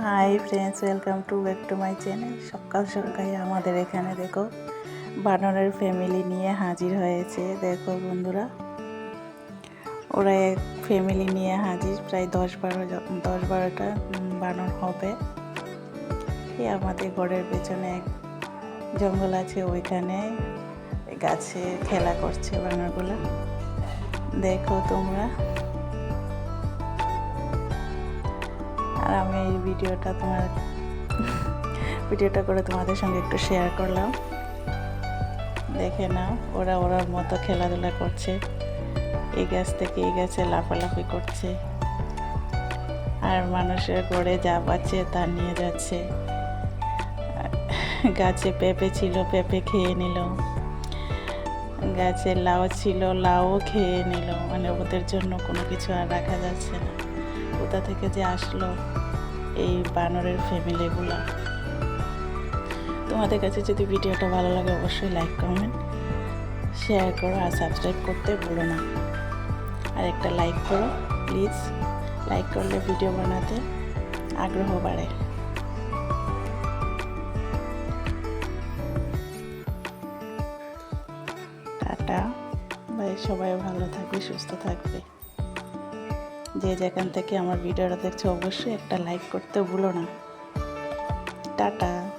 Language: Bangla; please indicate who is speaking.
Speaker 1: Hi friends welcome to back to my channel সকাল সকাল আমাদের এখানে দেখো, বানরের ফ্যামিলি নিয়ে হাজির হয়েছে। দেখো বন্ধুরা, ওরা এক ফ্যামিলি নিয়ে হাজির, প্রায় দশ বারো দশ বারোটা বানর হবে। আমাদের ঘরের পেছনে এক জঙ্গল আছে, ওইখানে গাছে খেলা করছে বানরগুলো। দেখো তোমরা আর আমি এই ভিডিওটা তোমার, ভিডিওটা করে তোমাদের সঙ্গে একটু শেয়ার করলাম। দেখে নাও, ওরা ওরার মতো খেলাধুলা করছে। এই গাছ থেকে এই গাছে লাফালাফি করছে। আর মানুষের ঘরে যা পাচ্ছে তা নিয়ে যাচ্ছে। গাছে পেঁপে ছিল, পেঁপে খেয়ে নিল। গাছে লাউ ছিল, লাউ খেয়ে নিল। মানে ওদের জন্য কোনো কিছু আর রাখা যাচ্ছে না। কোথা থেকে যে আসলো? এই বানরের ফ্যামিলিগুলো তোমাদের কাছে যদি ভিডিওটা ভালো লাগে, অবশ্যই লাইক কমেন্ট শেয়ার করো আর সাবস্ক্রাইব করতে ভুলো না। আর একটা লাইক করো প্লিজ লাইক করলে ভিডিও বানাতে আগ্রহ বাড়ে। টাটা। ভাই সবাই ভালো থাকবে, সুস্থ থাকবে। যে যেখান থেকে আমার ভিডিওটা দেখছ অবশ্যই একটা লাইক করতে ভুলো না। টাটা।